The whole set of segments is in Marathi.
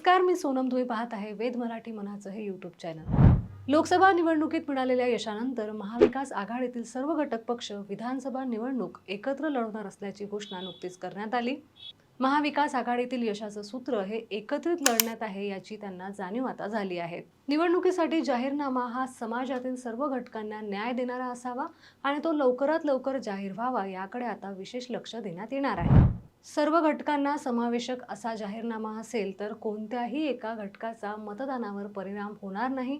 नमस्कार मी सोनम धुई पाहत आहे वेद मराठी मनाचं हे यूट्यूब चॅनल लोकसभा निवडणुकीत मिळालेल्या यशानंतर महाविकास आघाडीतील सर्व घटक पक्ष विधानसभा निवडणूक एकत्र लढवणार असल्याची घोषणा नुकतीच करण्यात आली. महाविकास आघाडीतील यशाचं सूत्र हे एकत्रित लढण्यात आहे याची त्यांना जाणीव आता झाली आहे. निवडणुकीसाठी जाहीरनामा हा समाजातील सर्व घटकांना न्याय देणारा असावा आणि तो लवकरात लवकर जाहीर व्हावा याकडे आता विशेष लक्ष देण्यात येणार आहे. सर्व घटकांना समावेशक असा जाहीरनामा असेल तर कोणत्याही एका घटकाचा मतदानावर परिणाम होणार नाही.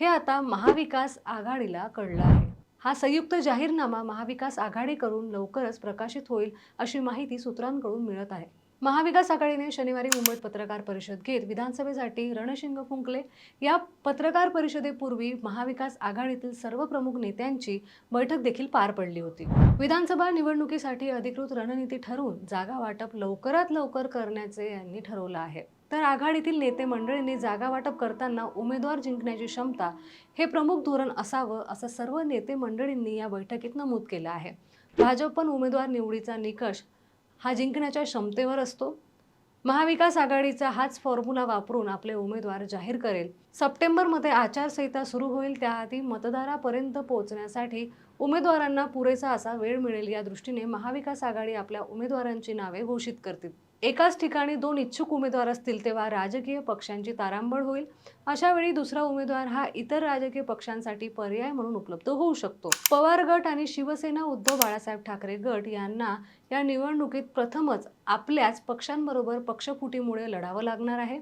हे आता महाविकास आघाडीला कळलं आहे. हा संयुक्त जाहीरनामा महाविकास आघाडीकडून लवकरच प्रकाशित होईल अशी माहिती सूत्रांकडून मिळत आहे. महाविकास आघाडीने शनिवारी मुंबईत पत्रकार परिषद घेत विधानसभेसाठी रणशिंग फुंकले. या पत्रकार परिषदेपूर्वी महाविकास आघाडीतील सर्व प्रमुख नेत्यांची बैठक देखील पार पडली होती. विधानसभा निवडणुकीसाठी अधिकृत रणनीती ठरवून जागा वाटप लवकरात लवकर करण्याचे यांनी ठरवलं आहे. तर आघाडीतील नेते मंडळींनी जागा वाटप करताना उमेदवार जिंकण्याची क्षमता हे प्रमुख धोरण असावं असं सर्व नेते मंडळींनी या बैठकीत नमूद केलं आहे. भाजप पण उमेदवार निवडीचा निकष हा जिंकण्याच्या क्षमतेवर असतो. महाविकास आघाडीचा हाच फॉर्म्युला वापरून आपले उमेदवार जाहीर करेल. सप्टेंबरमध्ये आचारसंहिता सुरू होईल त्याआधी मतदारापर्यंत पोहोचण्यासाठी उमेदवारांना पुरेसा असा वेळ मिळेल या दृष्टीने महाविकास आघाडी आपल्या उमेदवारांची नावे घोषित करतील. एकाच ठिकाणी दोन इच्छुक उमेदवार असतील तेव्हा राजकीय पक्षांची तारांबळ होईल. अशा वेळी दुसरा उमेदवार हा इतर राजकीय पक्षांसाठी पर्याय म्हणून उपलब्ध होऊ शकतो. पवार गट आणि शिवसेना उद्धव बाळासाहेब ठाकरे गट यांना या निवडणुकीत प्रथमच आपल्याच पक्षांबरोबर पक्षफुटीमुळे लढावं लागणार आहे.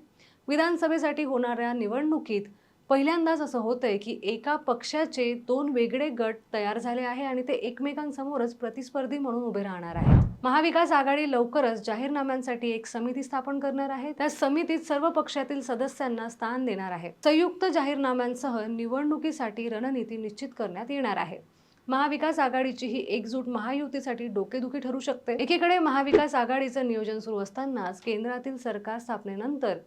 विधानसभेसाठी होणाऱ्या निवडणुकीत पहिल्यांदाच असं होतंय की एका पक्षाचे दोन वेगळे गट तयार झाले आहे आणि ते एकमेकांसमोरच प्रतिस्पर्धी म्हणून उभे राहणार आहेत. महाविकास आघाडी लवकरच जाहीरनाम्यांसाठी एक समिती स्थापन करणार आहे. त्या समितीत सर्व पक्षातील सदस्यांना स्थान देणार आहे. संयुक्त जाहीरनाम्यांसह निवडणुकीसाठी रणनीती निश्चित करण्यात येणार आहे. महाविकास आघाडीची ही एकजूट महायुतीसाठी डोकेदुखी ठरू शकते. एकीकडे महाविकास आघाडीचं नियोजन सुरू असतानाच केंद्रातील सरकार स्थापनेनंतर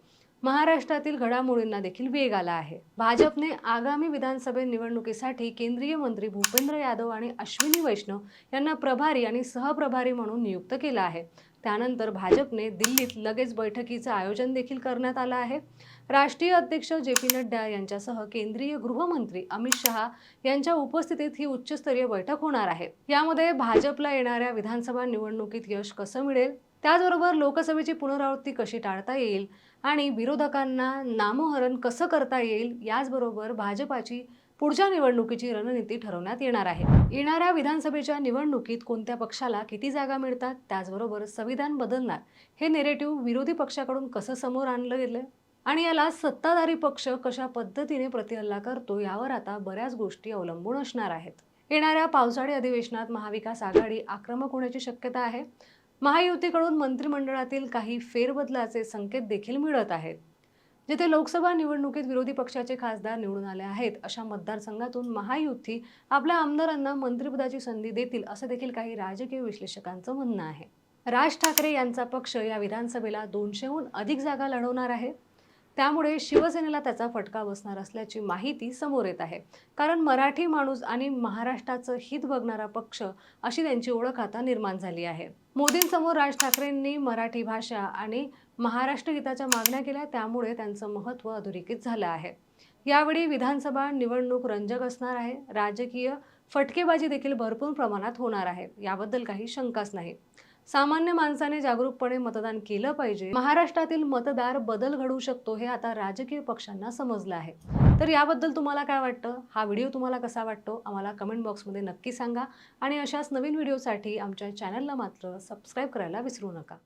महाराष्ट्रातील घडामोडींना देखील वेग आला आहे. भाजपने आगामी विधानसभा निवडणुकीसाठी केंद्रीय मंत्री भूपेंद्र यादव आणि अश्विनी वैष्णव यांना प्रभारी आणि सहप्रभारी म्हणून नियुक्त केलं आहे. त्यानंतर भाजपने दिल्लीत लगेच बैठकीचं आयोजन देखील करण्यात आलं आहे. राष्ट्रीय अध्यक्ष जे पी नड्डा यांच्यासह केंद्रीय गृहमंत्री अमित शहा यांच्या उपस्थितीत ही उच्चस्तरीय बैठक होणार आहे. यामध्ये भाजपला येणाऱ्या विधानसभा निवडणुकीत यश कसं मिळेल? त्याचबरोबर लोकसभेची पुनरावृत्ती कशी टाळता येईल आणि विरोधकांना नामोहरण कसं करता येईल याचबरोबर भाजपाची पुढच्या निवडणुकीची रणनीती ठरवण्यात येणार आहे. येणाऱ्या विधानसभेच्या निवडणुकीत कोणत्या पक्षाला किती जागा मिळतात त्याचबरोबर संविधान बदलणार हे नेरेटिव्ह विरोधी पक्षाकडून कसं समोर आणलं गेलं आणि याला सत्ताधारी पक्ष कशा पद्धतीने प्रतिहल्ला करतो यावर आता बऱ्याच गोष्टी अवलंबून असणार आहेत. येणाऱ्या पावसाळी अधिवेशनात महाविकास आघाडी आक्रमक होण्याची शक्यता आहे. महायुतीकडून मंत्रिमंडळातील काही फेरबदलाचे संकेत देखील मिळत आहेत जिथे लोकसभा निवडणुकीत विरोधी पक्षाचे खासदार निवडून आले आहेत अशा मतदारसंघातून महायुती आपल्या आमदारांना मंत्रिपदाची संधी देतील असं देखील काही राजकीय विश्लेषकांचं म्हणणं आहे. राज ठाकरे यांचा पक्ष या विधानसभेला दोनशेहून अधिक जागा लढवणार आहे. त्यामुळे शिवसेनेला त्याचा फटका बसणार असल्याची माहिती समोर येत आहे. कारण मराठी माणूस आणि महाराष्ट्राचं हित बघणारा पक्ष अशी त्यांची ओळख आता निर्माण झाली आहे. मोदींसमोर राज ठाकरेंनी मराठी भाषा आणि महाराष्ट्र हिताच्या मागण्या केल्या त्यामुळे त्यांचं महत्त्व अधोरेखित झालं आहे. यावेळी विधानसभा निवडणूक रंजक असणार आहे. राजकीय फटकेबाजी देखील भरपूर प्रमाणात होणार आहे. याबद्दल काही शंकाच नाही. सामान्य माणसाने जागरूकपणे मतदान केलं पाहिजे. महाराष्ट्रातील मतदार बदल घडवू शकतो हे आता राजकीय पक्षांना समजलं आहे. तर याबद्दल तुम्हाला काय वाटतं? हा व्हिडिओ तुम्हाला कसा वाटतो? आम्हाला कमेंट बॉक्समध्ये नक्की सांगा आणि अशाच नवीन व्हिडिओसाठी आमच्या चॅनलला मात्र सबस्क्राईब करायला विसरू नका.